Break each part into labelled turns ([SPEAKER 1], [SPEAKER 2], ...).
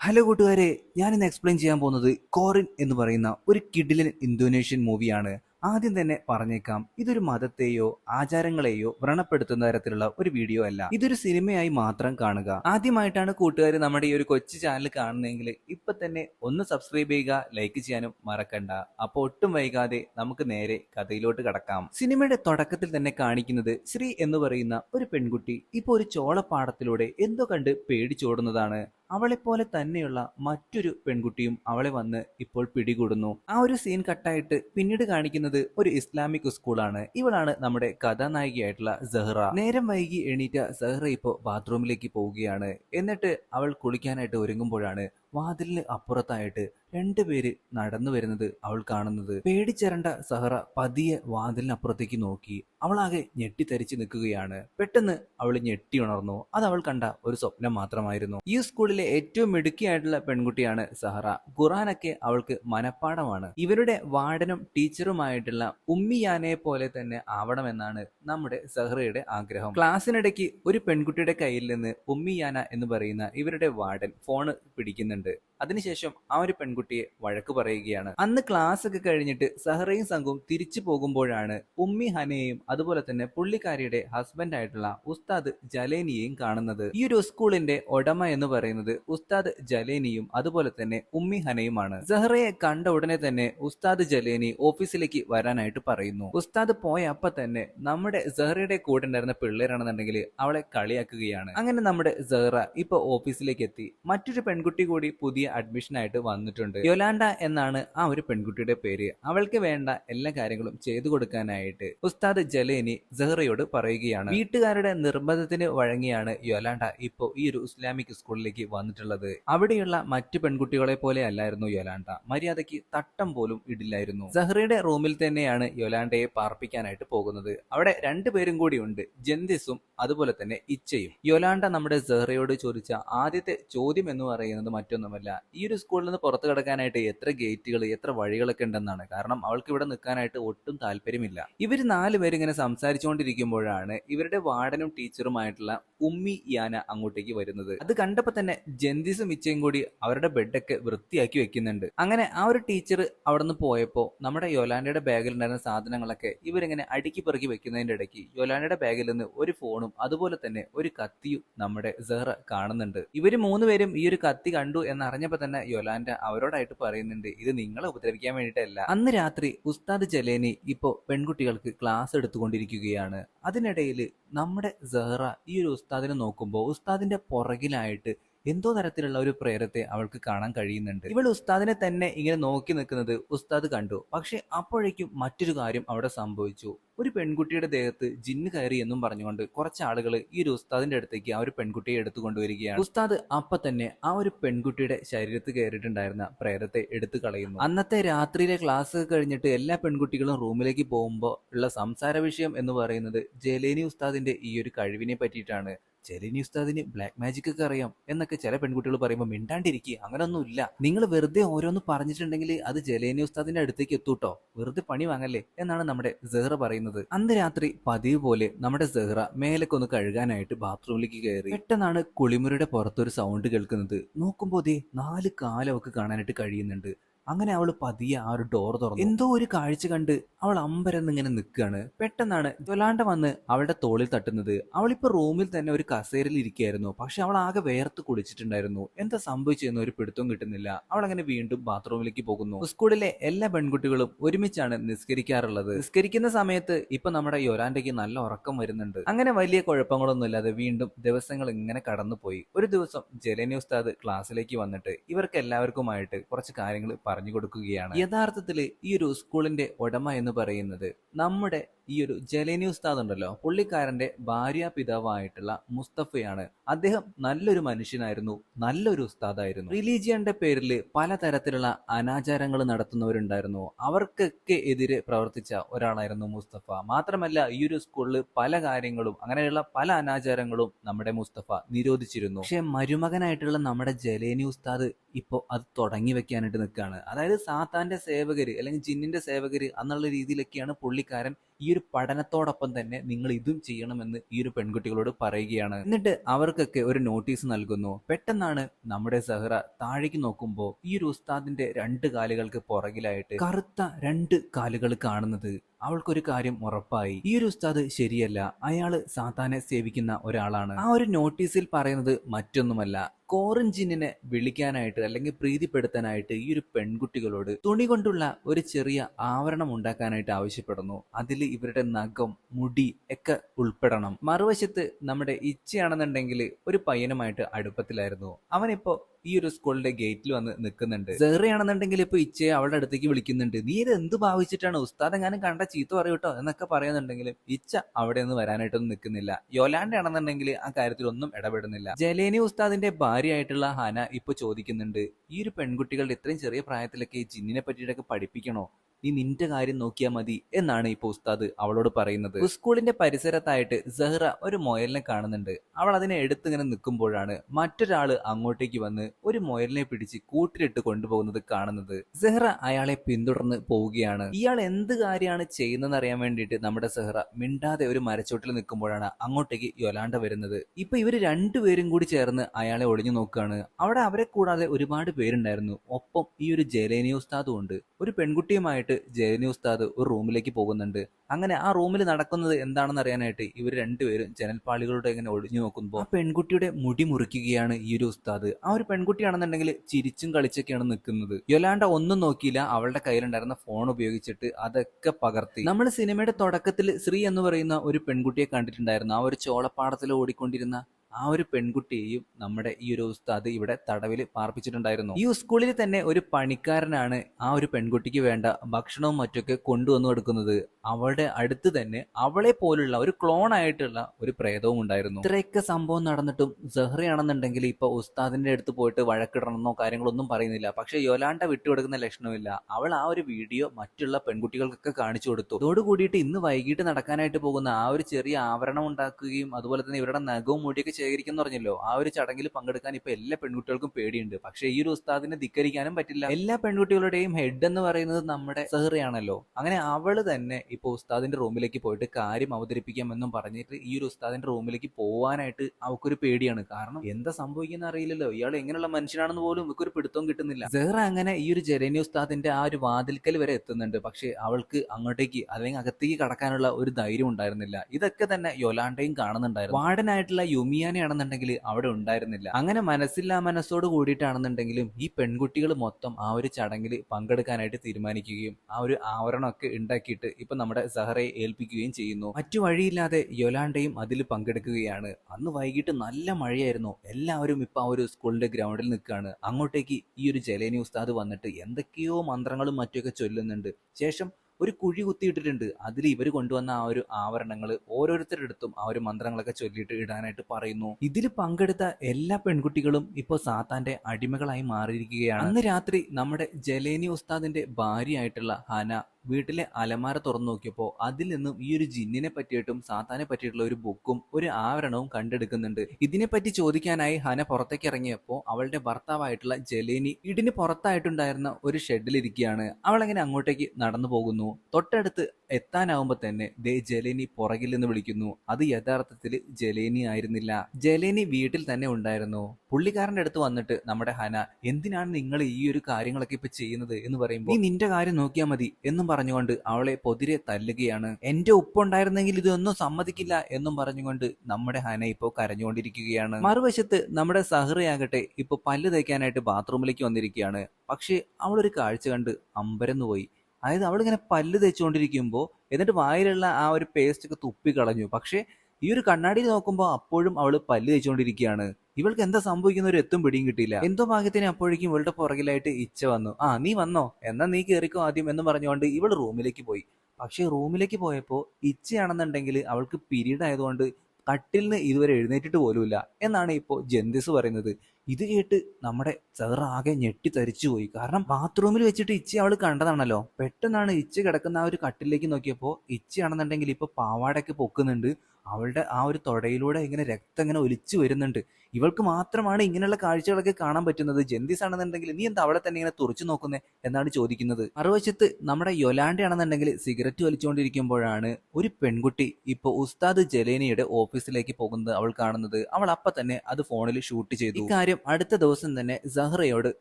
[SPEAKER 1] Hello കൂട്ടുകാരെ ഞാൻ ഇന്ന് എക്സ്പ്ലെയിൻ ചെയ്യാൻ പോകുന്നത് കോറിൻ എന്ന് പറയുന്ന ഒരു കിഡിലൻ ഇന്തോനേഷ്യൻ മൂവിയാണ് ആദ്യം തന്നെ പറഞ്ഞേക്കാം ഇതൊരു മതത്തെയോ ആചാരങ്ങളെയോ വ്രണപ്പെടുത്തുന്ന തരത്തിലുള്ള ഒരു വീഡിയോ അല്ല. ഇതൊരു സിനിമയായി മാത്രം കാണുക. ആദ്യമായിട്ടാണ് കൂട്ടുകാർ നമ്മുടെ ഈ ഒരു കൊച്ചു ചാനൽ കാണുന്നതെങ്കിൽ ഇപ്പൊ തന്നെ ഒന്ന് സബ്സ്ക്രൈബ് ചെയ്യുക ലൈക്ക് ചെയ്യാനും മറക്കണ്ട. അപ്പോൾ ഒട്ടും വൈകാതെ നമുക്ക് നേരെ കഥയിലോട്ട് കടക്കാം. സിനിമയുടെ തുടക്കത്തിൽ തന്നെ കാണിക്കുന്നത് ശ്രീ എന്ന് പറയുന്ന ഒരു പെൺകുട്ടി ഇപ്പൊ ഒരു ചോളപ്പാടത്തിലൂടെ എന്തോ കണ്ട് പേടിച്ചോടുന്നതാണ്. അവളെപ്പോലെ തന്നെയുള്ള മറ്റൊരു പെൺകുട്ടിയും അവളെ വന്ന് ഇപ്പോൾ പിടികൂടുന്നു. ആ ഒരു സീൻ കട്ടായിട്ട് പിന്നീട് കാണിക്കുന്നത് ഒരു ഇസ്ലാമിക് സ്കൂളാണ്. ഇവളാണ് നമ്മുടെ കഥാനായികയായിട്ടുള്ള സെഹ്റ. നേരം വൈകി എണീറ്റ സെഹ്റ ഇപ്പോൾ ബാത്റൂമിലേക്ക് പോവുകയാണ്. എന്നിട്ട് അവൾ കുളിക്കാനായിട്ട് ഒരുങ്ങുമ്പോഴാണ് വാതിലിന് അപ്പുറത്തായിട്ട് രണ്ടുപേര് നടന്നു വരുന്നത് അവൾ കാണുന്നത്. പേടിച്ചരണ്ട സഹറ പതിയെ വാതിലിനപ്പുറത്തേക്ക് നോക്കി അവളാകെ ഞെട്ടിത്തരിച്ച് നിൽക്കുകയാണ്. പെട്ടെന്ന് അവൾ ഞെട്ടി ഉണർന്നു. അത് അവൾ കണ്ട ഒരു സ്വപ്നം മാത്രമായിരുന്നു. ഈ സ്കൂളിലെ ഏറ്റവും മിടുക്കിയായിട്ടുള്ള പെൺകുട്ടിയാണ് സഹറ. ഖുറാനൊക്കെ അവൾക്ക് മനഃപ്പാടമാണ് ഇവരുടെ വാർഡനും ടീച്ചറുമായിട്ടുള്ള ഉമ്മിയാനയെ പോലെ തന്നെ ആവണമെന്നാണ് നമ്മുടെ സഹറയുടെ ആഗ്രഹം. ക്ലാസ്സിനിടയ്ക്ക് ഒരു പെൺകുട്ടിയുടെ കയ്യിൽ നിന്ന് ഉമ്മിയാന എന്ന് പറയുന്ന ഇവരുടെ വാർഡൻ ഫോണ് പിടിക്കുന്നുണ്ട്. വരുന്നുണ്ട് അതിനുശേഷം ആ ഒരു പെൺകുട്ടിയെ വഴക്ക് പറയുകയാണ്. അന്ന് ക്ലാസ് ഒക്കെ കഴിഞ്ഞിട്ട് സഹറയും സംഘവും തിരിച്ചു പോകുമ്പോഴാണ് ഉമ്മി ഹനയെയും അതുപോലെ തന്നെ പുള്ളിക്കാരിയുടെ ഹസ്ബൻഡ് ആയിട്ടുള്ള ഉസ്താദ് ജലേനിയെയും കാണുന്നത്. ഈ ഒരു സ്കൂളിന്റെ ഉടമ എന്ന് പറയുന്നത് ഉസ്താദ് ജലേനിയും അതുപോലെ തന്നെ ഉമ്മി ഹനയുമാണ്. സഹറയെ കണ്ട ഉടനെ തന്നെ ഉസ്താദ് ജലേനി ഓഫീസിലേക്ക് വരാനായിട്ട് പറയുന്നു. ഉസ്താദ് പോയ അപ്പൊ തന്നെ നമ്മുടെ സഹറയുടെ കൂടെ ഉണ്ടായിരുന്ന പിള്ളേരാണെന്നുണ്ടെങ്കിൽ അവളെ കളിയാക്കുകയാണ്. അങ്ങനെ നമ്മുടെ സഹറ ഇപ്പൊ ഓഫീസിലേക്ക് എത്തി. മറ്റൊരു പെൺകുട്ടി കൂടി പുതിയ അഡ്മിഷൻ ആയിട്ട് വന്നിട്ടുണ്ട്. യൊലാൻഡ എന്നാണ് ആ ഒരു പെൺകുട്ടിയുടെ പേര്. അവൾക്ക് വേണ്ട എല്ലാ കാര്യങ്ങളും ചെയ്തു കൊടുക്കാനായിട്ട് ഉസ്താദ് ജലേനി സെഹ്റയോട് പറയുകയാണ്. വീട്ടുകാരുടെ നിർബന്ധത്തിന് വഴങ്ങിയാണ് യൊലാൻഡ ഇപ്പോ ഈ ഒരു ഇസ്ലാമിക് സ്കൂളിലേക്ക് വന്നിട്ടുള്ളത്. അവിടെയുള്ള മറ്റു പെൺകുട്ടികളെ പോലെ അല്ലായിരുന്നു യൊലാൻഡ മര്യാദയ്ക്ക് തട്ടം പോലും ഇടില്ലായിരുന്നു. സഹ്റയുടെ റൂമിൽ തന്നെയാണ് യൊലാൻഡയെ പാർപ്പിക്കാനായിട്ട് പോകുന്നത്. അവിടെ രണ്ടുപേരും കൂടി ഉണ്ട് ജന്തിസും അതുപോലെ തന്നെ ഇച്ചയും. യൊലാൻഡ നമ്മുടെ സെഹ്റയോട് ചോദിച്ച ആദ്യത്തെ ചോദ്യം എന്ന് പറയുന്നത് മറ്റൊന്നുമല്ല. ഈ ഒരു സ്കൂളിൽ നിന്ന് പുറത്തു കിടക്കാനായിട്ട് എത്ര ഗേറ്റുകൾ എത്ര വഴികളൊക്കെ ഉണ്ടെന്നാണ്. കാരണം അവൾക്ക് ഇവിടെ നിൽക്കാനായിട്ട് ഒട്ടും താല്പര്യമില്ല. ഇവർ നാലുപേരിങ്ങനെ സംസാരിച്ചുകൊണ്ടിരിക്കുമ്പോഴാണ് ഇവരുടെ വാർഡനും ടീച്ചറുമായിട്ടുള്ള ഉമ്മി യാന അങ്ങോട്ടേക്ക് വരുന്നത്. അത് കണ്ടപ്പോൾ തന്നെ ജന്തിസും മിച്ചയും കൂടി അവരുടെ ബെഡൊക്കെ വൃത്തിയാക്കി വെക്കുന്നുണ്ട്. അങ്ങനെ ആ ഒരു ടീച്ചർ അവിടെ നിന്ന് പോയപ്പോൾ നമ്മുടെ യോലാൻഡയുടെ ബാഗിൽ ഉണ്ടായിരുന്ന സാധനങ്ങളൊക്കെ ഇവരിങ്ങനെ അടുക്കി പെറുക്കി വെക്കുന്നതിന്റെ ഇടയ്ക്ക് യോലാൻഡയുടെ ബാഗിൽ നിന്ന് ഒരു ഫോണും അതുപോലെ തന്നെ ഒരു കത്തിയും നമ്മുടെ സെഹ്റ കാണുന്നുണ്ട്. ഇവർ മൂന്നുപേരും ഈ ഒരു കത്തി കണ്ടു എന്നറിഞ്ഞപ്പോ തന്നെ യൊലാൻഡ അവരോടായിട്ട് പറയുന്നുണ്ട് ഇത് നിങ്ങളെ ഉപദ്രവിക്കാൻ വേണ്ടിയിട്ടല്ല. അന്ന് രാത്രി ഉസ്താദ് ജലേനി ഇപ്പോ പെൺകുട്ടികൾക്ക് ക്ലാസ് എടുത്തുകൊണ്ടിരിക്കുകയാണ്. അതിനിടയിൽ നമ്മുടെ സെഹ്റ ഈ ഒരു ഉസ്താദിനെ നോക്കുമ്പോൾ ഉസ്താദിന്റെ പുറകിലായിട്ട് എന്തോ തരത്തിലുള്ള ഒരു പ്രേരത്തെ അവൾക്ക് കാണാൻ കഴിയുന്നുണ്ട്. ഇവൾ ഉസ്താദിനെ തന്നെ ഇങ്ങനെ നോക്കി നിൽക്കുന്നത് ഉസ്താദ് കണ്ടു. പക്ഷെ അപ്പോഴേക്കും മറ്റൊരു കാര്യം അവിടെ സംഭവിച്ചു. ഒരു പെൺകുട്ടിയുടെ ദേഹത്ത് ജിന്ന് കയറി എന്നും പറഞ്ഞുകൊണ്ട് കുറച്ച് ആളുകൾ ഈ ഒരു ഉസ്താദിന്റെ അടുത്തേക്ക് ആ ഒരു പെൺകുട്ടിയെ എടുത്തു കൊണ്ടുവരികയാണ് ഉസ്താദ് അപ്പൊ തന്നെ ആ ഒരു പെൺകുട്ടിയുടെ ശരീരത്ത് കയറിയിട്ടുണ്ടായിരുന്ന പ്രേരത്തെ എടുത്തു കളയുന്നു അന്നത്തെ രാത്രിയിലെ ക്ലാസ് കഴിഞ്ഞിട്ട് എല്ലാ പെൺകുട്ടികളും റൂമിലേക്ക് പോകുമ്പോൾ ഉള്ള സംസാര വിഷയം എന്ന് പറയുന്നത് ജലേനി ഉസ്താദിന്റെ ഈ ഒരു കഴിവിനെ പറ്റിയിട്ടാണ്. ജലേനി ഉസ്താദിന് ബ്ലാക്ക് മാജിക് ഒക്കെ അറിയാം എന്നൊക്കെ ചില പെൺകുട്ടികൾ പറയുമ്പോൾ മിണ്ടാണ്ടിരിക്കുക അങ്ങനൊന്നും ഇല്ല നിങ്ങൾ വെറുതെ ഓരോന്ന് പറഞ്ഞിട്ടുണ്ടെങ്കിൽ അത് ജലേനി ഉസ്താദിന്റെ അടുത്തേക്ക് എത്തൂട്ടോ. വെറുതെ പണി വാങ്ങല്ലേ എന്നാണ് നമ്മുടെ സെഹ്റ പറയുന്നത്. അന്ന് രാത്രി പതിവ് പോലെ നമ്മുടെ സെഹ്റ മേലൊക്കെ ഒന്ന് കഴുകാനായിട്ട് ബാത്റൂമിലേക്ക് കയറി പെട്ടെന്നാണ് കുളിമുറിയുടെ പുറത്തൊരു സൗണ്ട് കേൾക്കുന്നത്. നോക്കുമ്പോൾ ദേ നാല് കാലമൊക്കെ കാണാനായിട്ട് കഴിയുന്നുണ്ട്. അങ്ങനെ അവൾ പതിയെ ആ ഒരു ഡോർ തുറന്നു. എന്തോ ഒരു കാഴ്ച കണ്ട് അവൾ അമ്പരന്ന് ഇങ്ങനെ നിൽക്കുകയാണ്. പെട്ടെന്നാണ് ജൊലാണ്ട വന്ന് അവളുടെ തോളിൽ തട്ടുന്നത്. അവളിപ്പോ റൂമിൽ തന്നെ ഒരു കസേരയിൽ ഇരിക്കുകയായിരുന്നു. പക്ഷെ അവൾ ആകെ വേർത്ത് കുളിച്ചിട്ടുണ്ടായിരുന്നു. എന്താ സംഭവിച്ചെന്ന് ഒരു പിടുത്തം കിട്ടുന്നില്ല. അവൾ അങ്ങനെ വീണ്ടും ബാത്റൂമിലേക്ക് പോകുന്നു. സ്കൂളിലെ എല്ലാ പെൺകുട്ടികളും ഒരുമിച്ചാണ് നിസ്കരിക്കാറുള്ളത്. നിസ്കരിക്കുന്ന സമയത്ത് ഇപ്പൊ നമ്മുടെ യൊലാണ്ടയ്ക്ക് നല്ല ഉറക്കം വരുന്നുണ്ട്. അങ്ങനെ വലിയ കുഴപ്പങ്ങളൊന്നും ഇല്ലാതെ വീണ്ടും ദിവസങ്ങൾ ഇങ്ങനെ കടന്നുപോയി. ഒരു ദിവസം ജലനി ഉസ്താദ് ക്ലാസ്സിലേക്ക് വന്നിട്ട് ഇവർക്ക് എല്ലാവർക്കുമായിട്ട് കുറച്ച് കാര്യങ്ങൾ പറഞ്ഞു കൊടുക്കുകയാണ് യഥാർത്ഥത്തിൽ ഈ ഒരു സ്കൂളിന്റെ ഉടമ എന്ന് പറയുന്നത് നമ്മുടെ ഈ ഒരു ജലേനി ഉസ്താദ് ഉണ്ടല്ലോ പുള്ളിക്കാരന്റെ ഭാര്യ പിതാവായിട്ടുള്ള മുസ്തഫയാണ്. അദ്ദേഹം നല്ലൊരു മനുഷ്യനായിരുന്നു നല്ലൊരു ഉസ്താദായിരുന്നു. റിലീജിയന്റെ പേരിൽ പലതരത്തിലുള്ള അനാചാരങ്ങൾ നടത്തുന്നവരുണ്ടായിരുന്നു. അവർക്കൊക്കെ എതിരെ പ്രവർത്തിച്ച ഒരാളായിരുന്നു മുസ്തഫ. മാത്രമല്ല ഈ ഒരു സ്കൂളിൽ പല കാര്യങ്ങളും അങ്ങനെയുള്ള പല അനാചാരങ്ങളും നമ്മുടെ മുസ്തഫ നിരോധിച്ചിരുന്നു. പക്ഷെ മരുമകനായിട്ടുള്ള നമ്മുടെ ജലേനി ഉസ്താദ് ഇപ്പോൾ അത് തുടങ്ങി വെക്കാനായിട്ട് നിൽക്കുകയാണ്. അതായത് സാത്താന്റെ സേവകര് അല്ലെങ്കിൽ ജിന്നിന്റെ സേവകര് എന്നുള്ള രീതിയിലൊക്കെയാണ് പുള്ളിക്കാരൻ ഈ ഒരു പഠനത്തോടൊപ്പം തന്നെ നിങ്ങൾ ഇതും ചെയ്യണമെന്ന് ഈ ഒരു പെൺകുട്ടികളോട് പറയുകയാണ്. എന്നിട്ട് അവർക്കൊക്കെ ഒരു നോട്ടീസ് നൽകുന്നു. പെട്ടെന്നാണ് നമ്മുടെ സഹറ താഴേക്ക് നോക്കുമ്പോൾ ഈ ഒരു ഉസ്താദിന്റെ രണ്ട് കാലുകൾക്ക് പുറകിലായിട്ട് കറുത്ത രണ്ട് കാലുകൾ കാണുന്നത്. അവൾക്കൊരു കാര്യം ഉറപ്പായി. ഈ ഒരു ഉസ്താദ് ശരിയല്ല. അയാൾ സാത്താനെ സേവിക്കുന്ന ഒരാളാണ്. ആ ഒരു നോട്ടീസിൽ പറയുന്നത് മറ്റൊന്നുമല്ല. കോറഞ്ചിനെ വിളിക്കാനായിട്ട് അല്ലെങ്കിൽ പ്രീതിപ്പെടുത്താനായിട്ട് ഈ ഒരു പെൺകുട്ടികളോട് തുണി കൊണ്ടുള്ള ഒരു ചെറിയ ആവരണം ഉണ്ടാക്കാനായിട്ട് ആവശ്യപ്പെടുന്നു. അതിൽ ഇവരുടെ നഖം മുടി ഒക്കെ ഉൾപ്പെടണം. മറുവശത്ത് നമ്മുടെ ഇച്ചയാണെന്നുണ്ടെങ്കിൽ ഒരു പയ്യനുമായിട്ട് അടുപ്പത്തിലായിരുന്നു. അവനിപ്പോ ഈ ഒരു സ്കൂളിന്റെ ഗേറ്റിൽ വന്ന് നിൽക്കുന്നുണ്ട്. സെറിയാണെന്നുണ്ടെങ്കിൽ ഇപ്പൊ ഇച്ചയെ അവളുടെ അടുത്തേക്ക് വിളിക്കുന്നുണ്ട്. നീ എന്ത് ഭാവിച്ചിട്ടാണ് ഉസ്താദ് എങ്ങാനും കണ്ട ചീത്ത പറയൂട്ടോ എന്നൊക്കെ പറയുന്നുണ്ടെങ്കിലും ഇച്ച അവിടെ നിന്ന് വരാനായിട്ടൊന്നും നിൽക്കുന്നില്ല. യോലാൻഡ് ആണെന്നുണ്ടെങ്കിൽ ആ കാര്യത്തിൽ ഒന്നും ഇടപെടുന്നില്ല. ജലേനി ഉസ്താദിന്റെ ഭാര്യയായിട്ടുള്ള ഹന ഇപ്പൊ ചോദിക്കുന്നുണ്ട് ഈ ഒരു പെൺകുട്ടികളുടെ ഇത്രയും ചെറിയ പ്രായത്തിലൊക്കെ ജിന്നിനെ പറ്റിയിട്ടൊക്കെ പഠിപ്പിക്കണോ? നീ നിന്റെ കാര്യം നോക്കിയാൽ മതി എന്നാണ് ഇപ്പൊ ഉസ്താദ് അവളോട് പറയുന്നത്. സ്കൂളിന്റെ പരിസരത്തായിട്ട് സഹ്റ ഒരു മൊയലിനെ കാണുന്നുണ്ട്. അവൾ അതിനെ എടുത്തിങ്ങനെ നിൽക്കുമ്പോഴാണ് മറ്റൊരാൾ അങ്ങോട്ടേക്ക് വന്ന് ഒരു മൊയലിനെ പിടിച്ച് കൂട്ടിലിട്ട് കൊണ്ടുപോകുന്നത് കാണുന്നത് സെഹ്റ അയാളെ പിന്തുടർന്ന് പോവുകയാണ്. ഇയാൾ എന്ത് കാര്യമാണ് ചെയ്യുന്നതെന്ന് അറിയാൻ വേണ്ടിയിട്ട് നമ്മുടെ സെഹ്റ മിണ്ടാതെ ഒരു മരച്ചോട്ടിൽ നിൽക്കുമ്പോഴാണ് അങ്ങോട്ടേക്ക് യൊലാണ്ട വരുന്നത്. ഇപ്പൊ ഇവർ രണ്ടുപേരും കൂടി ചേർന്ന് അയാളെ ഒളിഞ്ഞു നോക്കുകയാണ്. അവിടെ അവരെ കൂടാതെ ഒരുപാട് പേരുണ്ടായിരുന്നു. ഒപ്പം ഈ ഒരു ജലേനി ഉസ്താദും ഉണ്ട്. ഒരു പെൺകുട്ടിയുമായിട്ട് ജലേനി ഉസ്താദ് ഒരു റൂമിലേക്ക് പോകുന്നുണ്ട്. അങ്ങനെ ആ റൂമിൽ നടക്കുന്നത് എന്താണെന്ന് അറിയാനായിട്ട് ഇവർ രണ്ടുപേരും ജനൽപ്പാളികളുടെ ഇങ്ങനെ ഒളിഞ്ഞു നോക്കുമ്പോൾ ആ പെൺകുട്ടിയുടെ മുടി മുറിക്കുകയാണ് ഈ ഒരു ഉസ്താദ്. ആ ഒരു പെൺകുട്ടിയാണെന്നുണ്ടെങ്കിൽ ചിരിച്ചും കളിച്ചൊക്കെയാണ് നിൽക്കുന്നത്. യൊലാണ്ട ഒന്നും നോക്കിയില്ല. അവളുടെ കയ്യിലുണ്ടായിരുന്ന ഫോൺ ഉപയോഗിച്ചിട്ട് അതൊക്കെ പകർത്തി. നമ്മൾ സിനിമയുടെ തുടക്കത്തിൽ ശ്രീ എന്ന് പറയുന്ന ഒരു പെൺകുട്ടിയെ കണ്ടിട്ടുണ്ടായിരുന്നു. ആ ഒരു ചോളപ്പാടത്തിൽ ഓടിക്കൊണ്ടിരുന്ന ആ ഒരു പെൺകുട്ടിയെയും നമ്മുടെ ഈ ഒരു ഉസ്താദ് ഇവിടെ തടവിൽ പാർപ്പിച്ചിട്ടുണ്ടായിരുന്നു. ഈ സ്കൂളിൽ തന്നെ ഒരു പണിക്കാരനാണ് ആ ഒരു പെൺകുട്ടിക്ക് വേണ്ട ഭക്ഷണവും മറ്റൊക്കെ കൊണ്ടുവന്നു കൊടുക്കുന്നത്. അവളുടെ അടുത്ത് തന്നെ അവളെ പോലുള്ള ഒരു ക്ലോൺ ആയിട്ടുള്ള ഒരു പ്രേതവും ഉണ്ടായിരുന്നു. ഇത്രയൊക്കെ സംഭവം നടന്നിട്ടും സെഹ്റയാണെന്നുണ്ടെങ്കിൽ ഇപ്പൊ ഉസ്താദിന്റെ അടുത്ത് പോയിട്ട് വഴക്കിടണമെന്നോ കാര്യങ്ങളൊന്നും പറയുന്നില്ല. പക്ഷെ യൊലാണ്ട വിട്ടുകൊടുക്കുന്ന ലക്ഷണമില്ല. അവൾ ആ ഒരു വീഡിയോ മറ്റുള്ള പെൺകുട്ടികൾക്കൊക്കെ കാണിച്ചു കൊടുത്തു. അതോട് കൂടിയിട്ട് ഇന്ന് വൈകിട്ട് നടക്കാനായിട്ട് പോകുന്ന ആ ഒരു ചെറിയ ആവരണം ഉണ്ടാക്കുകയും അതുപോലെ തന്നെ ഇവരുടെ നഖവും മുടിയൊക്കെ ശേഖരിക്കുന്നു പറഞ്ഞല്ലോ. ആ ഒരു ചടങ്ങിൽ പങ്കെടുക്കാൻ ഇപ്പൊ എല്ലാ പെൺകുട്ടികൾക്കും പേടിയുണ്ട്. പക്ഷെ ഈ ഒരു ഉസ്താദിനെ ധിക്കരിക്കാനും പറ്റില്ല. എല്ലാ പെൺകുട്ടികളുടെയും ഹെഡ് എന്ന് പറയുന്നത് നമ്മുടെ സെഹറിയാണല്ലോ. അങ്ങനെ അവൾ തന്നെ ഇപ്പൊ ഉസ്താദിന്റെ റൂമിലേക്ക് പോയിട്ട് കാര്യം അവതരിപ്പിക്കാമെന്നും പറഞ്ഞിട്ട് ഈ ഒരു ഉസ്താദിന്റെ റൂമിലേക്ക് പോവാനായിട്ട് അവക്കൊരു പേടിയാണ്. കാരണം എന്താ സംഭവിക്കുന്ന അറിയില്ലല്ലോ. ഇയാൾ എങ്ങനെയുള്ള മനുഷ്യനാണെന്ന് പോലും ഇവക്കൊരു പിടുത്തവും കിട്ടുന്നില്ല. സെഹ്റ അങ്ങനെ ഈ ഒരു ജെറേനി ഉസ്താദിന്റെ ആ ഒരു വാതിൽക്കൽ വരെ എത്തുന്നുണ്ട്. പക്ഷെ അവൾക്ക് അങ്ങോട്ടേക്ക് അല്ലെങ്കിൽ അകത്തേക്ക് കടക്കാനുള്ള ഒരു ധൈര്യം ഉണ്ടായിരുന്നില്ല. ഇതൊക്കെ തന്നെ യൊലാണ്ടയും കാണുന്നുണ്ടായിരുന്നു. വാർഡനായിട്ടുള്ള യുമിയാനെയാണെന്നുണ്ടെങ്കിൽ അവിടെ ഉണ്ടായിരുന്നില്ല. അങ്ങനെ മനസ്സില്ലാ മനസ്സോട് കൂടിയിട്ടാണെന്നുണ്ടെങ്കിലും ഈ പെൺകുട്ടികൾ മൊത്തം ആ ഒരു ചടങ്ങിൽ പങ്കെടുക്കാനായിട്ട് തീരുമാനിക്കുകയും ആ ഒരു ആവരണമൊക്കെ ഉണ്ടാക്കിയിട്ട് ഇപ്പൊ നമ്മുടെ സഹറയെ ഏൽപ്പിക്കുകയും ചെയ്യുന്നു. മറ്റു വഴിയില്ലാതെ യൊലാണ്ടയും അതിൽ പങ്കെടുക്കുകയാണ്. അന്ന് വൈകിട്ട് നല്ല മഴയായിരുന്നു. എല്ലാവരും ഇപ്പൊ ആ ഒരു സ്കൂളിന്റെ ഗ്രൗണ്ടിൽ നിൽക്കുകയാണ്. അങ്ങോട്ടേക്ക് ഈ ഒരു ജലേനി ഉസ്താദ് വന്നിട്ട് എന്തൊക്കെയോ മന്ത്രങ്ങളും മറ്റൊക്കെ ചൊല്ലുന്നുണ്ട്. ശേഷം ഒരു കുഴി കുത്തിയിട്ടിട്ടുണ്ട്. അതിൽ ഇവർ കൊണ്ടുവന്ന ആ ഒരു ആവരണങ്ങൾ ഓരോരുത്തരുടെ അടുത്തും ആ ഒരു മന്ത്രങ്ങളൊക്കെ ചൊല്ലിയിട്ട് ഇടാനായിട്ട് പറയുന്നു. ഇതിൽ പങ്കെടുത്ത എല്ലാ പെൺകുട്ടികളും ഇപ്പോൾ സാത്താന്റെ അടിമകളായി മാറിയിരിക്കുകയാണ്. അന്ന് രാത്രി നമ്മുടെ ജലേനി ഉസ്താദിന്റെ ഭാര്യയായിട്ടുള്ള ഹന വീട്ടിലെ അലമാര തുറന്നു നോക്കിയപ്പോൾ അതിൽ നിന്നും ഈ ഒരു ജിന്നിനെ പറ്റിയിട്ടും സാത്താനെ പറ്റിയിട്ടുള്ള ഒരു ബുക്കും ഒരു ആവരണവും കണ്ടെടുക്കുന്നുണ്ട്. ഇതിനെപ്പറ്റി ചോദിക്കാനായി ഹന പുറത്തേക്ക് ഇറങ്ങിയപ്പോൾ അവളുടെ ഭർത്താവായിട്ടുള്ള ജലേനി ഇടിന് പുറത്തായിട്ടുണ്ടായിരുന്ന ഒരു ഷെഡിലിരിക്കുകയാണ് അവൾ അങ്ങനെ അങ്ങോട്ടേക്ക് നടന്നു പോകുന്നു. തൊട്ടടുത്ത് എത്താനാവുമ്പോ തന്നെ ദേ ജലേനി പുറകിൽ നിന്ന് വിളിക്കുന്നു. അത് യഥാർത്ഥത്തിൽ ജലേനി ആയിരുന്നില്ല. ജലേനി വീട്ടിൽ തന്നെ ഉണ്ടായിരുന്നു. പുള്ളിക്കാരന്റെ അടുത്ത് വന്നിട്ട് നമ്മുടെ ഹന എന്തിനാണ് നിങ്ങൾ ഈ ഒരു കാര്യങ്ങളൊക്കെ ഇപ്പൊ ചെയ്യുന്നത് എന്ന് പറയുമ്പോൾ നീ നിന്റെ കാര്യം നോക്കിയാൽ മതി എന്നും പറഞ്ഞുകൊണ്ട് അവളെ പൊതിരെ തല്ലുകയാണ്. എന്റെ ഉപ്പുണ്ടായിരുന്നെങ്കിൽ ഇതൊന്നും സമ്മതിക്കില്ല എന്നും പറഞ്ഞുകൊണ്ട് നമ്മുടെ ഹന ഇപ്പോൾ കരഞ്ഞുകൊണ്ടിരിക്കുകയാണ്. മറുവശത്ത് നമ്മുടെ സഹറയാകട്ടെ ഇപ്പൊ പല്ല് തേക്കാനായിട്ട് ബാത്റൂമിലേക്ക് വന്നിരിക്കുകയാണ്. പക്ഷേ അവളൊരു കാഴ്ച കണ്ട് അമ്പരന്ന് പോയി അതായത് അവളിങ്ങനെ പല്ല് തേച്ചുകൊണ്ടിരിക്കുമ്പോൾ എന്നിട്ട് വായിലുള്ള ആ ഒരു പേസ്റ്റ് ഒക്കെ തുപ്പി കളഞ്ഞു. പക്ഷേ ഈ ഒരു കണ്ണാടി നോക്കുമ്പോൾ അപ്പോഴും അവൾ പല്ല് തേച്ചുകൊണ്ടിരിക്കുകയാണ്. ഇവൾക്ക് എന്താ സംഭവിക്കുന്ന ഒരു എത്തും പിടിയും കിട്ടിയില്ല. എന്തോ ഭാഗ്യത്തിന് അപ്പോഴേക്കും ഇവളുടെ പുറകിലായിട്ട് ഇച്ച വന്നു. ആ നീ വന്നോ? എന്നാ നീ കയറിക്കോ ആദ്യം എന്ന് പറഞ്ഞുകൊണ്ട് ഇവൾ റൂമിലേക്ക് പോയി. പക്ഷെ റൂമിലേക്ക് പോയപ്പോൾ ഇച്ചയാണെന്നുണ്ടെങ്കിൽ അവൾക്ക് പീരീഡ് ആയതുകൊണ്ട് കട്ടിൽ നിന്ന് ഇതുവരെ എഴുന്നേറ്റിട്ട് പോലുമില്ല എന്നാണ് ഇപ്പോൾ ജന്തിസ് പറയുന്നത്. ഇത് കേട്ട് നമ്മുടെ ചെറാകെ ആകെ ഞെട്ടി തരിച്ചുപോയി കാരണം ബാത്റൂമിൽ വെച്ചിട്ട് ഇച്ചി അവൾ കണ്ടതാണല്ലോ. പെട്ടെന്നാണ് ഇച്ച കിടക്കുന്ന ആ ഒരു കട്ടിലേക്ക് നോക്കിയപ്പോൾ ഇച്ചയാണെന്നുണ്ടെങ്കിൽ ഇപ്പൊ പാവാടയ്ക്ക് പൊക്കുന്നുണ്ട്. അവളുടെ ആ ഒരു തൊടയിലൂടെ ഇങ്ങനെ രക്തം ഇങ്ങനെ ഒലിച്ചു വരുന്നുണ്ട്. ഇവൾക്ക് മാത്രമാണ് ഇങ്ങനെയുള്ള കാഴ്ചകളൊക്കെ കാണാൻ പറ്റുന്നത്. ജന്തിസ് ആണെന്നുണ്ടെങ്കിൽ നീ എന്താ അവളെ തന്നെ ഇങ്ങനെ തുറച്ചു നോക്കുന്നേ എന്നാണ് ചോദിക്കുന്നത്. മറുവശത്ത് നമ്മുടെ യൊലാണ്ട ആണെന്നുണ്ടെങ്കിൽ സിഗരറ്റ് വലിച്ചുകൊണ്ടിരിക്കുമ്പോഴാണ് ഒരു പെൺകുട്ടി ഇപ്പൊ ഉസ്താദ് ജലേനയുടെ ഓഫീസിലേക്ക് പോകുന്നത് അവൾ കാണുന്നത്. അവൾ അപ്പൊ തന്നെ അത് ഫോണിൽ ഷൂട്ട് ചെയ്തു. ഇക്കാര്യം അടുത്ത ദിവസം തന്നെ സഹ്റയോട്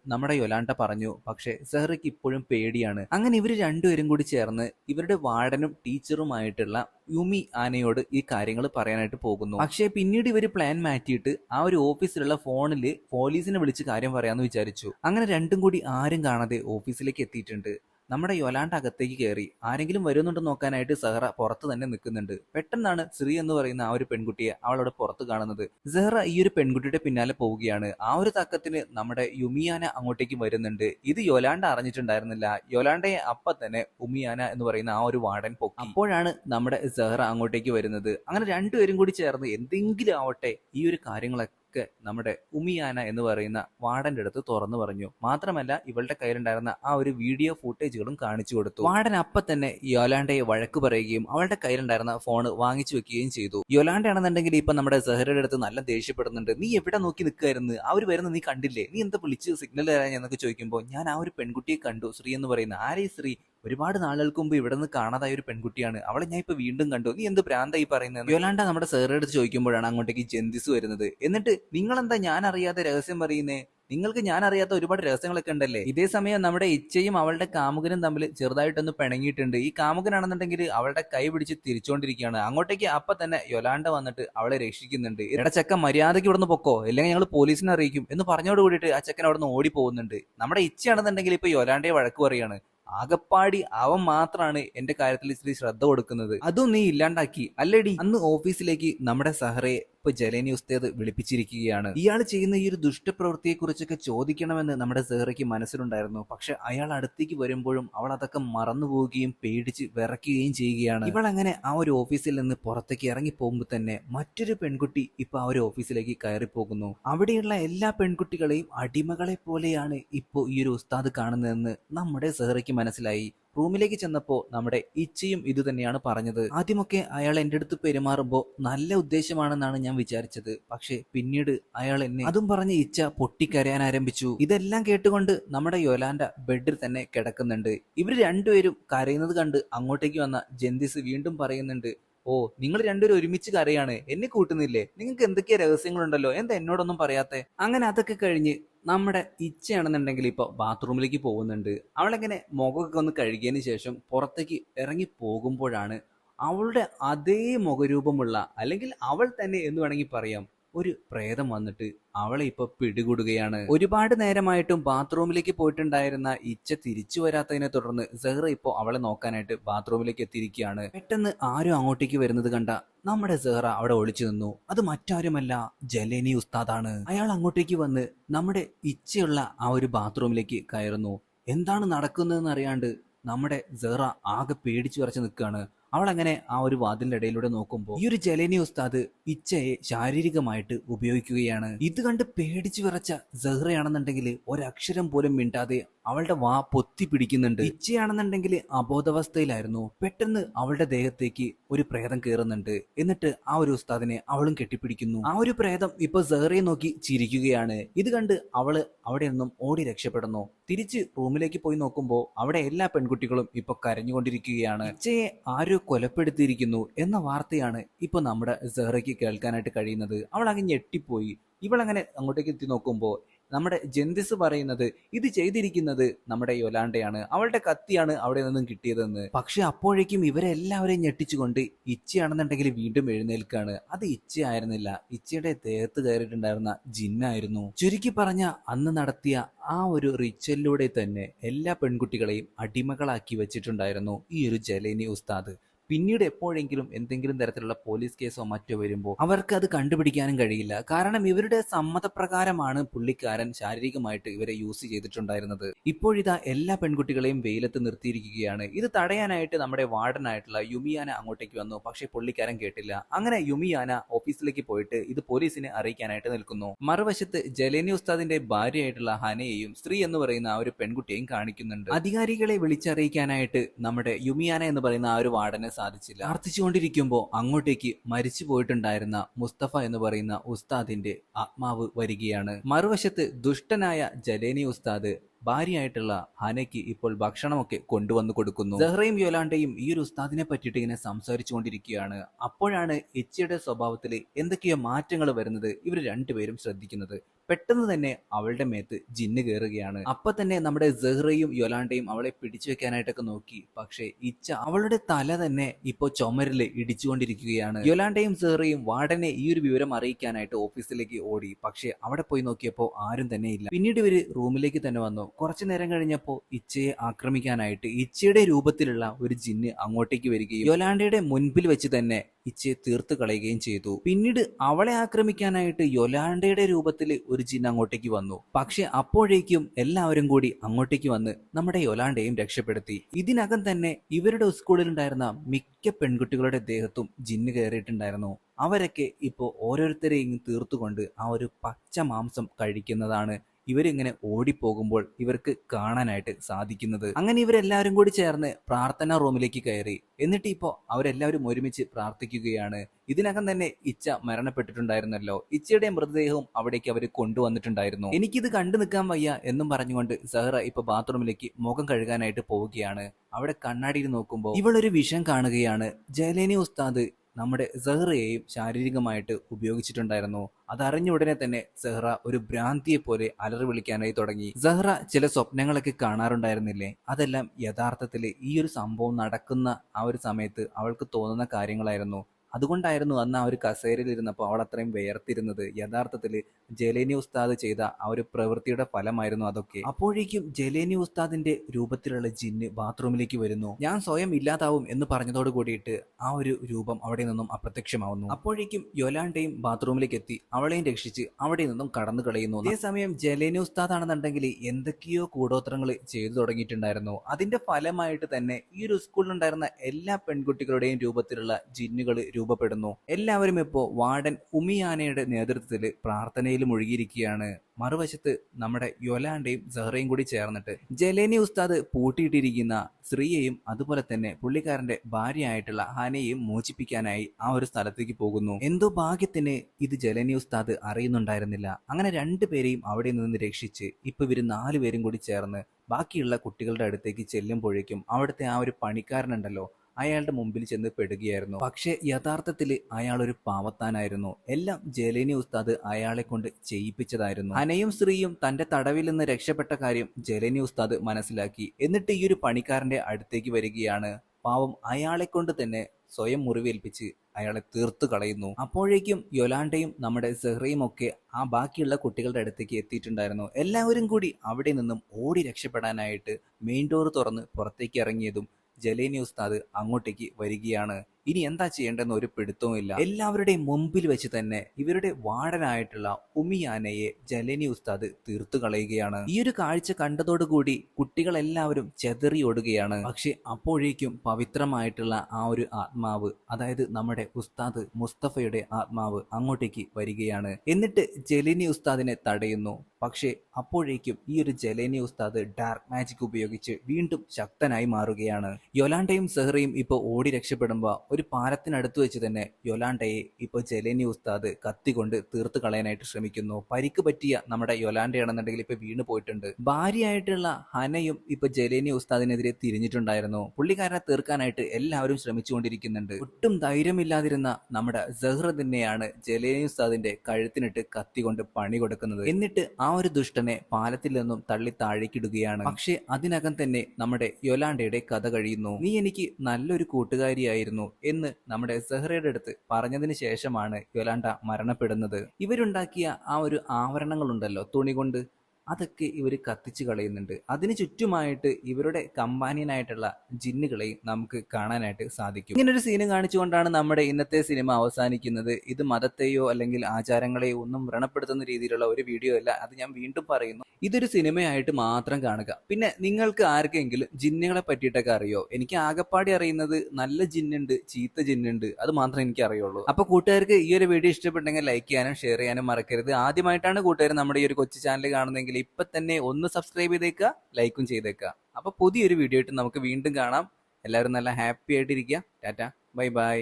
[SPEAKER 1] നമ്മുടെ യൊലാണ്ട പറഞ്ഞു പക്ഷെ സഹ്റയ്ക്ക് ഇപ്പോഴും പേടിയാണ്. അങ്ങനെ ഇവർ രണ്ടുപേരും കൂടി ചേർന്ന് ഇവരുടെ വാർഡനും ടീച്ചറുമായിട്ടുള്ള യുമി ആനയോട് ഈ കാര്യങ്ങൾ പറയാനായിട്ട് പോകുന്നു. പക്ഷേ പിന്നീട് ഇവർ പ്ലാൻ മാറ്റിയിട്ട് ആ ഒരു ഓഫീസിലുള്ള ഫോണിൽ പോലീസിനെ വിളിച്ച് കാര്യം പറയാമെന്ന് വിചാരിച്ചു. അങ്ങനെ രണ്ടും കൂടി ആരും കാണാതെ ഓഫീസിലേക്ക് എത്തിയിട്ടുണ്ട്. നമ്മുടെ യൊലാണ്ട് അകത്തേക്ക് കയറി ആരെങ്കിലും വരുന്നുണ്ടോ നോക്കാനായിട്ട് സഹറ പുറത്ത് തന്നെ നിൽക്കുന്നുണ്ട്. പെട്ടെന്നാണ് ശ്രീ എന്ന് പറയുന്ന ആ ഒരു പെൺകുട്ടിയെ അവളവിടെ പുറത്ത് കാണുന്നത്. സെഹ്റ ഈ ഒരു പെൺകുട്ടിയുടെ പിന്നാലെ പോവുകയാണ്. ആ ഒരു തക്കത്തിന് നമ്മുടെ യുമിയാന അങ്ങോട്ടേക്ക് വരുന്നുണ്ട്. ഇത് യൊലാണ്ട അറിഞ്ഞിട്ടുണ്ടായിരുന്നില്ല. യൊലാണ്ടയെ അപ്പ തന്നെ ഉമിയാന എന്ന് പറയുന്ന ആ ഒരു വാർഡൻ പൊക്കി. അപ്പോഴാണ് നമ്മുടെ സെഹ്റ അങ്ങോട്ടേക്ക് വരുന്നത്. അങ്ങനെ രണ്ടുപേരും കൂടി ചേർന്ന് എന്തെങ്കിലും ആവട്ടെ ഈ ഒരു കാര്യങ്ങളൊക്കെ ഒക്കെ നമ്മുടെ ഉമിയാന എന്ന് പറയുന്ന വാർഡന്റെ അടുത്ത് തുറന്നു പറഞ്ഞു. മാത്രമല്ല ഇവളുടെ കയ്യിലുണ്ടായിരുന്ന ആ ഒരു വീഡിയോ ഫുട്ടേജുകളും കാണിച്ചു കൊടുത്തു. വാർഡൻ അപ്പൊ തന്നെ യൊലാണ്ടയെ വഴക്ക് പറയുകയും അവളുടെ കയ്യിലുണ്ടായിരുന്ന ഫോൺ വാങ്ങിച്ചു വെക്കുകയും ചെയ്തു. യൊലാണ്ടയാണെന്നുണ്ടെങ്കിൽ ഇപ്പൊ നമ്മുടെ സെഹറയുടെ അടുത്ത് നല്ല ദേഷ്യപ്പെടുന്നുണ്ട്. നീ എവിടെ നോക്കി നിൽക്കായിരുന്നു അവർ വരുന്നത് നീ കണ്ടില്ലേ? നീ എന്താ വിളിച്ച് സിഗ്നൽ തരാൻ എന്നൊക്കെ ചോദിക്കുമ്പോൾ ഞാൻ ആ ഒരു പെൺകുട്ടിയെ കണ്ടു. ശ്രീ എന്ന് പറയുന്ന. ആരേ ശ്രീ? ഒരുപാട് നാളുകൾക്ക് മുമ്പ് ഇവിടെ നിന്ന് കാണാതായ ഒരു പെൺകുട്ടിയാണ്. അവളെ ഞാൻ ഇപ്പോൾ വീണ്ടും കണ്ടു. നീ എന്ത് പ്രാന്തായി പറയുന്നത് യൊലാണ്ട നമ്മുടെ സാറിന്റെ അടുത്ത് ചോദിക്കുമ്പോഴാണ് അങ്ങോട്ടേക്ക് ജന്തിസ് വരുന്നത്. എന്നിട്ട് നിങ്ങളെന്താ ഞാൻ അറിയാത്ത രഹസ്യം പറയുന്നേ? നിങ്ങൾക്ക് ഞാൻ അറിയാത്ത ഒരുപാട് രഹസ്യങ്ങളൊക്കെ ഉണ്ടല്ലേ? ഇതേ സമയം നമ്മുടെ ഇച്ചയും അവളുടെ കാമുകനും തമ്മിൽ ചെറുതായിട്ടൊന്ന് പിണങ്ങിയിട്ടുണ്ട്. ഈ കാമുകനാണെന്നുണ്ടെങ്കിൽ അവളുടെ കൈ പിടിച്ച് തിരിച്ചുകൊണ്ടിരിക്കുകയാണ് അങ്ങോട്ടേക്ക് അപ്പൊ തന്നെ യൊലാണ്ട വന്നിട്ട് അവളെ രക്ഷിക്കുന്നുണ്ട്. എടാ ചെക്കൻ മര്യാദയ്ക്ക് ഇവിടുന്ന് പൊക്കോ? അല്ലെങ്കിൽ ഞങ്ങൾ പോലീസിനെ അറിയിക്കും. എന്ന് പറഞ്ഞോട് കൂടിയിട്ട് ആ ചെക്കൻ നിന്ന് ഓടി പോകുന്നുണ്ട് നമ്മുടെ ഇച്ചയാണെന്നുണ്ടെങ്കിൽ ഇപ്പൊ യൊലാണ്ടയെ വഴക്ക് പറയാണ്. ആകപ്പാടി അവൻ മാത്രമാണ് എന്റെ കാര്യത്തിൽ ഇച്ചിരി ശ്രദ്ധ കൊടുക്കുന്നത്. അതും നീ ഇല്ലാണ്ടാക്കി. അല്ലടി അന്ന് ഓഫീസിലേക്ക് നമ്മുടെ സഹറയെ ഇപ്പൊ ജലേനി ഉസ്തേദ് വിളിപ്പിച്ചിരിക്കുകയാണ്. ഇയാൾ ചെയ്യുന്ന ഈ ഒരു ദുഷ്ടപ്രവൃത്തിയെ കുറിച്ചൊക്കെ ചോദിക്കണമെന്ന് നമ്മുടെ സെഹറയ്ക്ക് മനസ്സിലുണ്ടായിരുന്നു. പക്ഷെ അയാൾ അടുത്തേക്ക് വരുമ്പോഴും അവൾ അതൊക്കെ മറന്നു പോവുകയും പേടിച്ച് വിറയ്ക്കുകയും ചെയ്യുകയാണ്. ഇവൾ അങ്ങനെ ആ ഒരു ഓഫീസിൽ നിന്ന് പുറത്തേക്ക് ഇറങ്ങി പോകുമ്പോൾ തന്നെ മറ്റൊരു പെൺകുട്ടി ഇപ്പൊ ആ ഒരു ഓഫീസിലേക്ക് കയറി പോകുന്നു. അവിടെയുള്ള എല്ലാ പെൺകുട്ടികളെയും അടിമകളെ പോലെയാണ് ഇപ്പോൾ ഈ ഒരു ഉസ്താദ് കാണുന്നതെന്ന് നമ്മുടെ സെഹറയ്ക്ക് മനസ്സിലായി. റൂമിലേക്ക് ചെന്നപ്പോൾ നമ്മുടെ ഇച്ചയും ഇതുതന്നെയാണ് പറഞ്ഞത്. ആദ്യമൊക്കെ അയാൾ എന്റെ അടുത്ത് പെരുമാറുമ്പോൾ നല്ല ഉദ്ദേശമാണെന്നാണ് ഞാൻ വിചാരിച്ചത്. പക്ഷേ പിന്നീട് അയാൾ എന്നെ അതും പറഞ്ഞ് ഇച്ച പൊട്ടിക്കരയാൻ ആരംഭിച്ചു. ഇതെല്ലാം കേട്ടുകൊണ്ട് നമ്മുടെ യൊലാൻഡ ബെഡിൽ തന്നെ കിടക്കുന്നുണ്ട്. ഇവർ രണ്ടുപേരും കരയുന്നത് കണ്ട് അങ്ങോട്ടേക്ക് വന്ന ജന്തിസ് വീണ്ടും പറയുന്നുണ്ട് ഓ നിങ്ങൾ രണ്ടുപേരും ഒരുമിച്ച് കരയാണ്. എന്നെ കൂട്ടുന്നില്ലേ? നിങ്ങൾക്ക് എന്തൊക്കെയാ രഹസ്യങ്ങളുണ്ടല്ലോ? എന്താ എന്നോടൊന്നും പറയാത്തെ? അങ്ങനെ അതൊക്കെ കഴിഞ്ഞ് നമ്മുടെ ഇച്ചയാണെന്നുണ്ടെങ്കിൽ ഇപ്പൊ ബാത്റൂമിലേക്ക് പോകുന്നുണ്ട്. അവളെങ്ങനെ മുഖമൊക്കെ ഒന്ന് കഴുകിയതിന് ശേഷം പുറത്തേക്ക് ഇറങ്ങി പോകുമ്പോഴാണ് അവളുടെ അതേ മുഖരൂപമുള്ള അല്ലെങ്കിൽ അവൾ തന്നെ എന്ന് വേണമെങ്കിൽ പറയാം ഒരു പ്രേതം വന്നിട്ട് അവളെ ഇപ്പൊ പിടികൂടുകയാണ്. ഒരുപാട് നേരമായിട്ടും ബാത്റൂമിലേക്ക് പോയിട്ടുണ്ടായിരുന്ന ഇച്ച തിരിച്ചു വരാത്തതിനെ തുടർന്ന് സെഹ്റ ഇപ്പോ അവളെ നോക്കാനായിട്ട് ബാത്റൂമിലേക്ക് എത്തിയിരിക്കുകയാണ്. പെട്ടെന്ന് ആരും അങ്ങോട്ടേക്ക് വരുന്നത് കണ്ട നമ്മുടെ സെഹ്റ അവിടെ ഒളിച്ചു നിന്നു. അത് മറ്റാരുമല്ല ജലേനി ഉസ്താദാണ്. അയാൾ അങ്ങോട്ടേക്ക് വന്ന് നമ്മുടെ ഇച്ചയുള്ള ആ ഒരു ബാത്റൂമിലേക്ക് കയറുന്നു. എന്താണ് നടക്കുന്നതെന്ന് അറിയാണ്ട് നമ്മുടെ സെഹ്റ ആകെ പേടിച്ചു വരച്ച് നിൽക്കുകയാണ്. അവൾ അങ്ങനെ ആ ഒരു വാതിലിന്റെ ഇടയിലൂടെ നോക്കുമ്പോൾ ഈ ഒരു ജലേനി ഉസ്താദ് ഇച്ചയെ ശാരീരികമായിട്ട് ഉപയോഗിക്കുകയാണ്. ഇത് കണ്ട് പേടിച്ചു വിറച്ച സെഹ്റയാണെന്നുണ്ടെങ്കിൽ ഒരക്ഷരം പോലും മിണ്ടാതെ അവളുടെ വാ പൊത്തി പിടിക്കുന്നുണ്ട്. ഇച്ചയാണെന്നുണ്ടെങ്കിൽ അബോധാവസ്ഥയിലായിരുന്നു. പെട്ടെന്ന് അവളുടെ ദേഹത്തേക്ക് ഒരു പ്രേതം കയറുന്നുണ്ട് എന്നിട്ട് ആ ഒരു ഉസ്താദിനെ അവളും കെട്ടിപ്പിടിക്കുന്നു. ആ ഒരു പ്രേതം ഇപ്പൊ സെഹ്റയെ നോക്കി ചിരിക്കുകയാണ്. ഇത് കണ്ട് അവൾ അവിടെ നിന്നും ഓടി രക്ഷപ്പെടുന്നു. തിരിച്ച് റൂമിലേക്ക് പോയി നോക്കുമ്പോൾ അവിടെ എല്ലാ പെൺകുട്ടികളും ഇപ്പൊ കരഞ്ഞുകൊണ്ടിരിക്കുകയാണ്. ഇച്ചയെ ആരോ കൊലപ്പെടുത്തിയിരിക്കുന്നു എന്ന വാർത്തയാണ് ഇപ്പൊ നമ്മുടെ സെഹ്റയ്ക്ക് കേൾക്കാനായിട്ട് കഴിയുന്നത്. അവൾ അങ്ങ് ഞെട്ടിപ്പോയി. ഇവളങ്ങനെ അങ്ങോട്ടേക്ക് എത്തി നോക്കുമ്പോൾ നമ്മുടെ ജന്തിസ് പറയുന്നത് ഇത് ചെയ്തിരിക്കുന്നത് നമ്മുടെ യൊലാണ്ടയാണ്. അവളുടെ കത്തിയാണ് അവിടെ നിന്നും കിട്ടിയതെന്ന്. പക്ഷെ അപ്പോഴേക്കും ഇവരെ എല്ലാവരെയും ഞെട്ടിച്ചുകൊണ്ട് ഇച്ചയാണെന്നുണ്ടെങ്കിൽ വീണ്ടും എഴുന്നേൽക്കാണ്. അത് ഇച്ചയായിരുന്നില്ല ഇച്ചയുടെ ദേഹത്ത് കയറിയിട്ടുണ്ടായിരുന്ന ജിന്നായിരുന്നു. ചുരുക്കി പറഞ്ഞ അന്ന് നടത്തിയ ആ ഒരു റിച്വലിലൂടെ തന്നെ എല്ലാ പെൺകുട്ടികളെയും അടിമകളാക്കി വെച്ചിട്ടുണ്ടായിരുന്നു ഈ ഒരു ജലേനി ഉസ്താദ്. പിന്നീട് എപ്പോഴെങ്കിലും എന്തെങ്കിലും തരത്തിലുള്ള പോലീസ് കേസോ മറ്റോ വരുമ്പോൾ അവർക്ക് അത് കണ്ടുപിടിക്കാനും കഴിയില്ല. കാരണം ഇവരുടെ സമ്മതപ്രകാരമാണ് പുള്ളിക്കാരൻ ശാരീരികമായിട്ട് ഇവരെ യൂസ് ചെയ്തിട്ടുണ്ടായിരുന്നത്. ഇപ്പോഴിതാ എല്ലാ പെൺകുട്ടികളെയും വെയിലത്ത് നിർത്തിയിരിക്കുകയാണ്. ഇത് തടയാനായിട്ട് നമ്മുടെ വാർഡനായിട്ടുള്ള യുമിയാന അങ്ങോട്ടേക്ക് വന്നു. പക്ഷേ പുള്ളിക്കാരൻ കേട്ടില്ല. അങ്ങനെ യുമിയാന ഓഫീസിലേക്ക് പോയിട്ട് ഇത് പോലീസിനെ അറിയിക്കാനായിട്ട് നിൽക്കുന്നു. മറുവശത്ത് ജലേനി ഉസ്താദിന്റെ ഭാര്യയായിട്ടുള്ള ഹനയെയും സ്ത്രീ എന്ന് പറയുന്ന ആ ഒരു പെൺകുട്ടിയെയും കാണിക്കുന്നുണ്ട്. അധികാരികളെ വിളിച്ചറിയിക്കാനായിട്ട് നമ്മുടെ യുമിയാന എന്ന് പറയുന്ന ആ ഒരു വാർഡനെ സാധിച്ചില്ല. പ്രാർത്ഥിച്ചുകൊണ്ടിരിക്കുമ്പോൾ അങ്ങോട്ടേക്ക് മരിച്ചു പോയിട്ടുണ്ടായിരുന്ന മുസ്തഫ എന്ന് പറയുന്ന ഉസ്താദിന്റെ ആത്മാവ് വരികയാണ്. മറുവശത്ത് ദുഷ്ടനായ ജലേനി ഉസ്താദ് ഭാര്യയായിട്ടുള്ള ഹനയ്ക്ക് ഇപ്പോൾ ഭക്ഷണമൊക്കെ കൊണ്ടുവന്നു കൊടുക്കുന്നു. സെഹ്റയും യോലാണ്ടയും ഈ ഒരു ഉസ്താദിനെ പറ്റിയിട്ട് ഇങ്ങനെ സംസാരിച്ചു കൊണ്ടിരിക്കുകയാണ് അപ്പോഴാണ് ഇച്ചയുടെ സ്വഭാവത്തിൽ എന്തൊക്കെയോ മാറ്റങ്ങൾ വരുന്നത് ഇവർ രണ്ടുപേരും ശ്രദ്ധിക്കുന്നത്. പെട്ടെന്ന് തന്നെ അവളുടെ മേത്ത് ജിന്ന് കയറുകയാണ് അപ്പൊ തന്നെ നമ്മുടെ സെഹ്റയും യൊലാണ്ടയും അവളെ പിടിച്ചു വെക്കാനായിട്ടൊക്കെ നോക്കി. പക്ഷേ ഇച്ച അവളുടെ തല തന്നെ ഇപ്പോൾ ചുമരിൽ ഇടിച്ചുകൊണ്ടിരിക്കുകയാണ്. യൊലാണ്ടയും സെഹ്റയും വാർഡനെ ഈ ഒരു വിവരം അറിയിക്കാനായിട്ട് ഓഫീസിലേക്ക് ഓടി. പക്ഷേ അവിടെ പോയി നോക്കിയപ്പോൾ ആരും തന്നെ ഇല്ല. പിന്നീട് ഇവർ റൂമിലേക്ക് തന്നെ വന്നു. കുറച്ചു നേരം കഴിഞ്ഞപ്പോൾ ഇച്ചയെ ആക്രമിക്കാനായിട്ട് ഇച്ചയുടെ രൂപത്തിലുള്ള ഒരു ജിന്ന് അങ്ങോട്ടേക്ക് വരികയും യൊലാണ്ടയുടെ മുൻപിൽ വെച്ച് തന്നെ ഇച്ചയെ തീർത്ത് കളയുകയും ചെയ്തു. പിന്നീട് അവളെ ആക്രമിക്കാനായിട്ട് യൊലാണ്ടയുടെ രൂപത്തിൽ ഒരു ജിന്ന് അങ്ങോട്ടേക്ക് വന്നു. പക്ഷെ അപ്പോഴേക്കും എല്ലാവരും കൂടി അങ്ങോട്ടേക്ക് വന്ന് നമ്മുടെ യൊലാണ്ടയും രക്ഷപ്പെടുത്തി. ഇതിനകം തന്നെ ഇവരുടെ സ്കൂളിൽ ഉണ്ടായിരുന്ന മിക്ക പെൺകുട്ടികളുടെ ദേഹത്തും ജിന്ന് കയറിയിട്ടുണ്ടായിരുന്നു. അവരൊക്കെ ഇപ്പോൾ ഓരോരുത്തരെയും തീർത്തുകൊണ്ട് ആ ഒരു പച്ച മാംസം കഴിക്കുന്നതാണ് ഇവരിങ്ങനെ ഓടിപ്പോകുമ്പോൾ ഇവർക്ക് കാണാനായിട്ട് സാധിക്കുന്നത്. അങ്ങനെ ഇവരെല്ലാവരും കൂടി ചേർന്ന് പ്രാർത്ഥന റൂമിലേക്ക് കയറി. എന്നിട്ട് ഇപ്പോൾ അവരെല്ലാവരും ഒരുമിച്ച് പ്രാർത്ഥിക്കുകയാണ്. ഇതിനകം തന്നെ ഇച്ച മരണപ്പെട്ടിട്ടുണ്ടായിരുന്നല്ലോ. ഇച്ചയുടെ മൃതദേഹവും അവിടേക്ക് അവർ കൊണ്ടുവന്നിട്ടുണ്ടായിരുന്നു. എനിക്കിത് കണ്ടു നിൽക്കാൻ വയ്യ എന്നും പറഞ്ഞുകൊണ്ട് സഹറ ഇപ്പൊ ബാത്റൂമിലേക്ക് മുഖം കഴുകാനായിട്ട് പോവുകയാണ്. അവിടെ കണ്ണാടിയിൽ നോക്കുമ്പോൾ ഇവളൊരു വിഷം കാണുകയാണ്. ജയലേനി ഉസ്താദ് നമ്മുടെ സെഹ്റയെയും ശാരീരികമായിട്ട് ഉപയോഗിച്ചിട്ടുണ്ടായിരുന്നു. അതറിഞ്ഞ ഉടനെ തന്നെ സെഹ്റ ഒരു ഭ്രാന്തിയെ പോലെ അലറി വിളിക്കാനായി തുടങ്ങി. സെഹ്റ ചില സ്വപ്നങ്ങളൊക്കെ കാണാറുണ്ടായിരുന്നില്ലേ? അതെല്ലാം യഥാർത്ഥത്തിൽ ഈ ഒരു സംഭവം നടക്കുന്ന ആ ഒരു സമയത്ത് അവൾക്ക് തോന്നുന്ന കാര്യങ്ങളായിരുന്നു. അതുകൊണ്ടായിരുന്നു അന്ന് ആ ഒരു കസേരയിൽ ഇരുന്നപ്പോൾ അവൾ അത്രയും വേർത്തിരുന്നത് യഥാർത്ഥത്തിൽ ജലേനി ഉസ്താദ് ചെയ്ത ആ ഒരു പ്രവൃത്തിയുടെ ഫലമായിരുന്നു അതൊക്കെ. അപ്പോഴേക്കും ജലേനി ഉസ്താദിന്റെ രൂപത്തിലുള്ള ജിന്ന് ബാത്റൂമിലേക്ക് വരുന്നു. ഞാൻ സ്വയം ഇല്ലാതാവും എന്ന് പറഞ്ഞതോട് കൂടിയിട്ട് ആ ഒരു രൂപം അവിടെ നിന്നും അപ്രത്യക്ഷമാവുന്നു. അപ്പോഴേക്കും യൊലാണ്ടയും ബാത്റൂമിലേക്ക് എത്തി. അവളെയും രക്ഷിച്ച് അവിടെ നിന്നും കടന്നു കളയുന്നു. അതേസമയം ജലേനി ഉസ്താദ് ആണെന്നുണ്ടെങ്കിൽ എന്തൊക്കെയോ കൂടോത്രങ്ങൾ ചെയ്തു തുടങ്ങിയിട്ടുണ്ടായിരുന്നു. അതിന്റെ ഫലമായിട്ട് തന്നെ ഈ ഒരു സ്കൂളിലുണ്ടായിരുന്ന എല്ലാ പെൺകുട്ടികളുടെയും രൂപത്തിലുള്ള ജിന്നുകൾ രൂപപ്പെടുന്നു. എല്ലാവരും ഇപ്പോൾ വാർഡൻ ഉമിയാനയുടെ നേതൃത്വത്തിൽ പ്രാർത്ഥനയിൽ മുഴുകിയിരിക്കുകയാണ്. മറുവശത്ത് നമ്മുടെ യൊലാണ്ടയും സെഹ്റയും കൂടി ചേർന്നിട്ട് ജലേനി ഉസ്താദ് പൂട്ടിയിട്ടിരിക്കുന്ന സ്ത്രീയെയും അതുപോലെ തന്നെ പുള്ളിക്കാരന്റെ ഭാര്യയായിട്ടുള്ള ഹനയെയും മോചിപ്പിക്കാനായി ആ ഒരു സ്ഥലത്തേക്ക് പോകുന്നു. എന്തോ ഭാഗ്യത്തിന് ഇത് ജലേനി ഉസ്താദ് അറിയുന്നുണ്ടായിരുന്നില്ല. അങ്ങനെ രണ്ടുപേരെയും അവിടെ നിന്ന് രക്ഷിച്ച് ഇപ്പൊ ഇവർ നാലുപേരും കൂടി ചേർന്ന് ബാക്കിയുള്ള കുട്ടികളുടെ അടുത്തേക്ക് ചെല്ലുമ്പോഴേക്കും അവിടുത്തെ ആ ഒരു പണിക്കാരനുണ്ടല്ലോ അയാളുടെ മുമ്പിൽ ചെന്ന് പെടുകയായിരുന്നു. പക്ഷേ യഥാർത്ഥത്തിൽ അയാൾ ഒരു പാവത്താനായിരുന്നു. എല്ലാം ജലേനി ഉസ്താദ് അയാളെ കൊണ്ട് ചെയ്യിപ്പിച്ചതായിരുന്നു. അനയും സ്ത്രീയും തന്റെ തടവിൽ നിന്ന് രക്ഷപ്പെട്ട കാര്യം ജലേനി ഉസ്താദ് മനസ്സിലാക്കി. എന്നിട്ട് ഈ ഒരു പണിക്കാരന്റെ അടുത്തേക്ക് വരികയാണ്. പാവം അയാളെ കൊണ്ട് തന്നെ സ്വയം മുറിവേൽപ്പിച്ച് അയാളെ തീർത്തു കളയുന്നു. അപ്പോഴേക്കും യൊലാണ്ടയും നമ്മുടെ സെഹ്റയും ഒക്കെ ആ ബാക്കിയുള്ള കുട്ടികളുടെ അടുത്തേക്ക് എത്തിയിട്ടുണ്ടായിരുന്നു. എല്ലാവരും കൂടി അവിടെ നിന്നും ഓടി രക്ഷപ്പെടാനായിട്ട് മെയിൻ ഡോർ തുറന്ന് പുറത്തേക്ക് ഇറങ്ങിയതും ജലേനി ഉസ്താദ് അങ്ങോട്ടേക്ക് വരികയാണ്. ഇനി എന്താ ചെയ്യേണ്ടെന്ന് ഒരു പിടുത്തവുമില്ല എല്ലാവരുടെയും മുമ്പിൽ വെച്ച് തന്നെ ഇവരുടെ വാർഡനായിട്ടുള്ള ഉമിയാനയെ ജലനി ഉസ്താദ് തീർത്തു കളയുകയാണ്. ഈ ഒരു കാഴ്ച കണ്ടതോടുകൂടി കുട്ടികളെല്ലാവരും ചെതറിയോടുകയാണ് പക്ഷെ അപ്പോഴേക്കും പവിത്രമായിട്ടുള്ള ആ ഒരു ആത്മാവ് അതായത് നമ്മുടെ ഉസ്താദ് മുസ്തഫയുടെ ആത്മാവ് അങ്ങോട്ടേക്ക് വരികയാണ്. എന്നിട്ട് ജലിനി ഉസ്താദിനെ തടയുന്നു. പക്ഷേ അപ്പോഴേക്കും ഈ ഒരു ജലേനി ഉസ്താദ് ഡാർക്ക് മാജിക് ഉപയോഗിച്ച് വീണ്ടും ശക്തനായി മാറുകയാണ്. യൊലാണ്ടയും സെഹ്റയും ഇപ്പോൾ ഓടി രക്ഷപ്പെടുമ്പോൾ ഒരു പാലത്തിനടുത്ത് വെച്ച് തന്നെ യൊലാണ്ടയെ ഇപ്പോൾ ജലേനി ഉസ്താദ് കത്തികൊണ്ട് തീർത്ത് കളയാനായിട്ട് ശ്രമിക്കുന്നു. പരിക്ക് പറ്റിയ നമ്മുടെ യൊലാണ്ടയാണെന്നുണ്ടെങ്കിൽ ഇപ്പൊ വീണ് പോയിട്ടുണ്ട്. ഭാര്യയായിട്ടുള്ള ഹനയും ഇപ്പൊ ജലേനി ഉസ്താദിനെതിരെ തിരിഞ്ഞിട്ടുണ്ടായിരുന്നു. പുള്ളിക്കാരനെ തീർക്കാനായിട്ട് എല്ലാവരും ശ്രമിച്ചുകൊണ്ടിരിക്കുന്നുണ്ട്. ഒട്ടും ധൈര്യമില്ലാതിരുന്ന നമ്മുടെ സെഹ്റ തന്നെയാണ് ജലേനി ഉസ്താദിന്റെ കഴുത്തിനിട്ട് കത്തികൊണ്ട് പണി കൊടുക്കുന്നത്. എന്നിട്ട് ആ ഒരു ദുഷ്ടനെ പാലത്തിൽ നിന്നും തള്ളി താഴേക്കിടുകയാണ്. പക്ഷേ അതിനകം തന്നെ നമ്മുടെ യൊലാണ്ടയുടെ കഥ കഴിയുന്നു. നീ എനിക്ക് നല്ലൊരു കൂട്ടുകാരിയായിരുന്നു. എന്ന് നമ്മുടെ സെഹ്റയുടെ അടുത്ത് പറഞ്ഞതിന് ശേഷമാണ് യൊലാണ്ട മരണപ്പെടുന്നത്. ഇവരുണ്ടാക്കിയ ആ ഒരു ആവരണങ്ങളുണ്ടല്ലോ തുണി കൊണ്ട് അതൊക്കെ ഇവർ കത്തിച്ചു കളയുന്നുണ്ട്. അതിന് ചുറ്റുമായിട്ട് ഇവരുടെ കമ്പാനിയനായിട്ടുള്ള ജിന്നുകളെയും നമുക്ക് കാണാനായിട്ട് സാധിക്കും. ഇങ്ങനൊരു സീന് കാണിച്ചുകൊണ്ടാണ് നമ്മുടെ ഇന്നത്തെ സിനിമ അവസാനിക്കുന്നത്. ഇത് മതത്തെയോ അല്ലെങ്കിൽ ആചാരങ്ങളെയോ ഒന്നും വ്രണപ്പെടുത്തുന്ന രീതിയിലുള്ള ഒരു വീഡിയോ അല്ല. അത് ഞാൻ വീണ്ടും പറയുന്നു. ഇതൊരു സിനിമയായിട്ട് മാത്രം കാണുക. പിന്നെ നിങ്ങൾക്ക് ആർക്കെങ്കിലും ജിന്നുകളെ പറ്റിയിട്ടൊക്കെ അറിയോ? എനിക്ക് ആകപ്പാടി അറിയുന്നത് നല്ല ജിന്നുണ്ട് ചീത്ത ജിന്നുണ്ട്. അത് മാത്രമേ എനിക്ക് അറിയുള്ളൂ. അപ്പൊ കൂട്ടുകാർക്ക് ഈ ഒരു വീഡിയോ ഇഷ്ടപ്പെട്ടെങ്കിൽ ലൈക്ക് ചെയ്യാനും ഷെയർ ചെയ്യാനും മറക്കരുത്. ആദ്യമായിട്ടാണ് കൂട്ടുകാർ നമ്മുടെ ഈ ഒരു കൊച്ചു ചാനൽ കാണുന്നതെങ്കിൽ ഇപ്പൊ തന്നെ ഒന്ന് സബ്സ്ക്രൈബ് ചെയ്തേക്കുക ലൈക്കും ചെയ്തേക്കുക. അപ്പൊ പുതിയൊരു വീഡിയോ ആയിട്ട് നമുക്ക് വീണ്ടും കാണാം. എല്ലാവരും നല്ല ഹാപ്പി ആയിട്ടിരിക്കുക. ടാറ്റ. Bye bye.